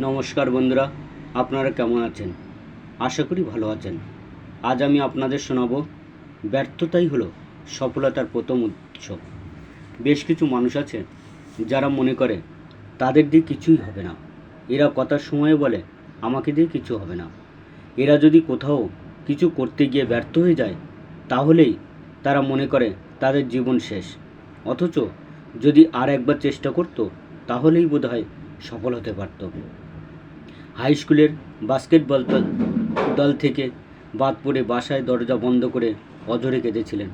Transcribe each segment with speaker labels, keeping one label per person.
Speaker 1: নমস্কার বন্ধুরা, আপনারা কেমন আছেন? আশা করি ভালো আছেন। আজ আমি আপনাদের শোনাবো, ব্যর্থতাই হলো সফলতার প্রথম উৎস। বেশ কিছু মানুষ আছে যারা মনে করে, তাদের দিয়ে কিছুই হবে না। এরা কথার সময়ে বলে, আমাকে দিয়ে কিছু হবে না। এরা যদি কোথাও কিছু করতে গিয়ে ব্যর্থ হয়ে যায়, তাহলেই তারা মনে করে, তাদের জীবন শেষ। অথচ যদি আর একবার চেষ্টা করতো, তাহলেই বোধহয় সফল হতে পারত। হাই স্কুলের বাস্কেটবল দল থেকে বাদ পড়ে বাসায় দরজা বন্ধ করে অঝরে কেঁদেছিলেন।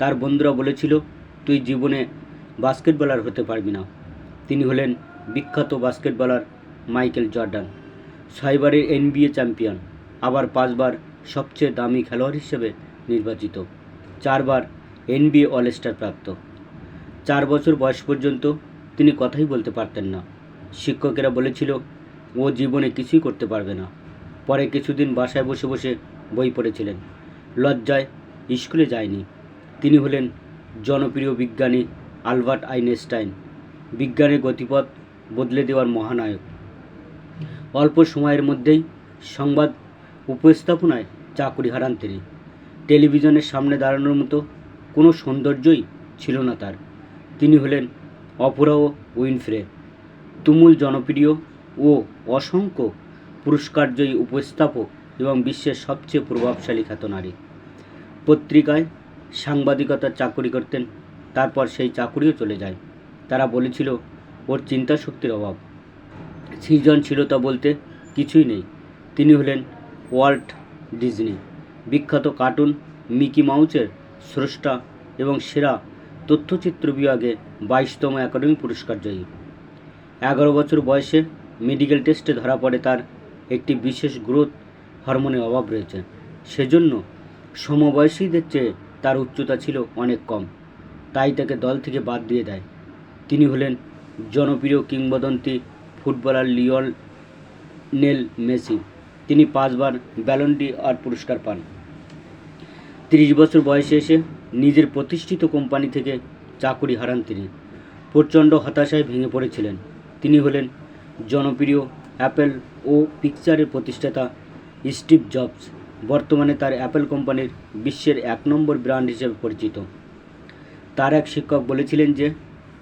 Speaker 1: তার বন্ধুরা বলেছিল, তুই জীবনে বাস্কেটবলার হতে পারবি না। তিনি হলেন বিখ্যাত বাস্কেটবলার মাইকেল জর্ডান, ছয়বারের এনবিএ চ্যাম্পিয়ন, আবার পাঁচবার সবচেয়ে দামি খেলোয়াড় হিসেবে নির্বাচিত, চারবার এনবিএ অলস্টার প্রাপ্ত। চার বছর বয়স পর্যন্ত তিনি কথাই বলতে পারতেন না। শিক্ষকেরা বলেছিল ও জীবনে কিছুই করতে পারবে না। পরে কিছুদিন বাসায় বসে বসে বই পড়েছিলেন। লজ্জায় স্কুলে যায়নি। তিনি হলেন জনপ্রিয় বিজ্ঞানী আলবার্ট আইনস্টাইন। বিজ্ঞানের গতিপথ বদলে দেওয়ার মহানায়ক। অল্প সময়ের মধ্যেই সংবাদ উপস্থাপনায় চাকরি হারান তিনি। টেলিভিশনের সামনে দাঁড়ানোর মতো কোনো সৌন্দর্যই ছিল না তার। তিনি হলেন অপরা ও উইনফ্রে, তুমুল জনপ্রিয় ও অসংখ্য পুরস্কারজয়ী উপস্থাপক এবং বিশ্বের সবচেয়ে প্রভাবশালী খ্যাত নারী। পত্রিকায় সাংবাদিকতার চাকরি করতেন, তারপর সেই চাকরিও চলে যায়। তারা বলেছিল, ওর চিন্তা শক্তির অভাব। সৃজনশীলতা বলতে কিছুই নেই। তিনি হলেন ওয়াল্ট ডিজনি, বিখ্যাত কার্টুন মিকি মাউসের স্রষ্টা এবং সেরা তথ্যচিত্র বিভাগে বাইশতম একাডেমি পুরস্কার জয়ী এগারো বছর বয়সে মেডিকেল টেস্টে ধরা পড়ে তার একটি বিশেষ গ্রোথ হরমোনের অভাব রয়েছে। সেজন্য সমবয়সীদের চেয়ে তার উচ্চতা ছিল অনেক কম। তাই তাকে দল থেকে বাদ দিয়ে দেয়। তিনি হলেন জনপ্রিয় কিংবদন্তি ফুটবলার লিওল নেল মেসি। তিনি পাঁচবার ব্যালন্ডি আর পুরস্কার পান। তিরিশ বছর বয়সে এসে নিজের প্রতিষ্ঠিত কোম্পানি থেকে চাকুরি হারান তিনি। প্রচণ্ড হতাশায় ভেঙে পড়েছিলেন। তিনি হলেন জনপ্রিয় অ্যাপেল ও পিকচারের প্রতিষ্ঠাতা স্টিভ জবস বর্তমানে তার অ্যাপেল কোম্পানির বিশ্বের এক নম্বর ব্র্যান্ড হিসেবে পরিচিত। তার এক শিক্ষক বলেছিলেন যে,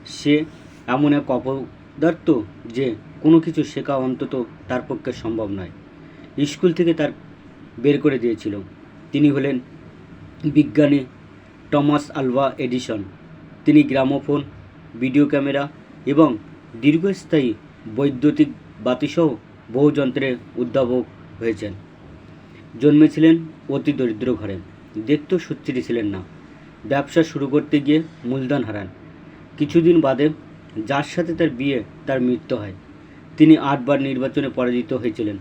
Speaker 1: সে এমন এক অপদার্থ যে কোনো কিছু শেখা অন্তত তার পক্ষে সম্ভব নয়। স্কুল থেকে তার বের করে দিয়েছিল। তিনি হলেন বিজ্ঞানী টমাস আলভা এডিসন। তিনি গ্রামোফোন, ভিডিও ক্যামেরা এবং দীর্ঘস্থায়ী বৈদ্যুতিক বাতিসহ বহু যন্ত্রের উদ্ভাবক হয়েছেন। জন্মেছিলেন অতি দরিদ্র ঘরে। দেখতেও সুচ্ছিরি ছিলেন না। ব্যবসা শুরু করতে গিয়ে মূলধন হারান। কিছুদিন বাদে যার সাথে তার বিয়ে, তার মৃত্যু হয়। তিনি আটবার নির্বাচনে পরাজিত হয়েছিলেন।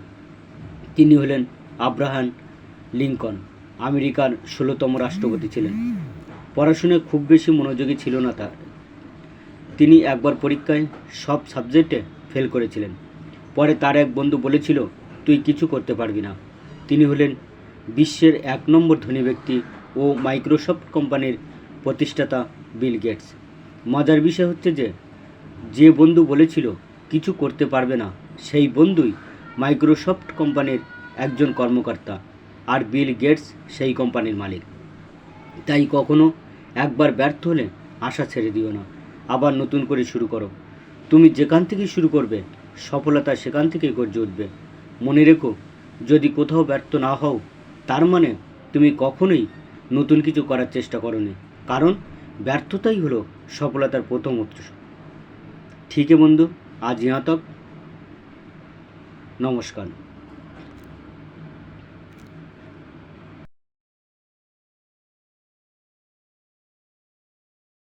Speaker 1: তিনি হলেন আব্রাহাম লিঙ্কন, আমেরিকার ষোলোতম রাষ্ট্রপতি ছিলেন। পড়াশোনায় খুব বেশি মনোযোগী ছিল না তার। তিনি একবার পরীক্ষায় সব সাবজেক্টে ফেল করেছিলেন। পরে তার এক বন্ধু বলেছিল, তুই কিছু করতে পারবি না। তিনি হলেন বিশ্বের এক নম্বর ধনী ব্যক্তি ও মাইক্রোসফট কোম্পানির প্রতিষ্ঠাতা বিল গেটস। মজার বিষয় হচ্ছে যে যে বন্ধু বলেছিল, কিছু করতে পারবে না, সেই বন্ধুই মাইক্রোসফট কোম্পানির একজন কর্মকর্তা আর বিল গেটস সেই কোম্পানির মালিক। তাই কখনো একবার ব্যর্থ হলে আশা ছেড়ে দিও না। আবার নতুন করে শুরু করো। তুমি যেখান থেকে শুরু করবে, সফলতা সেখান থেকেই গর্জে উঠবে। মনে রেখো, যদি কোথাও ব্যর্থ না হও, তার মানে তুমি কখনোই নতুন কিছু করার চেষ্টা করনি। কারণ ব্যর্থতাই হলো সফলতার প্রথম উৎস। ঠিক বন্ধু, আজ ইহাতক নমস্কার।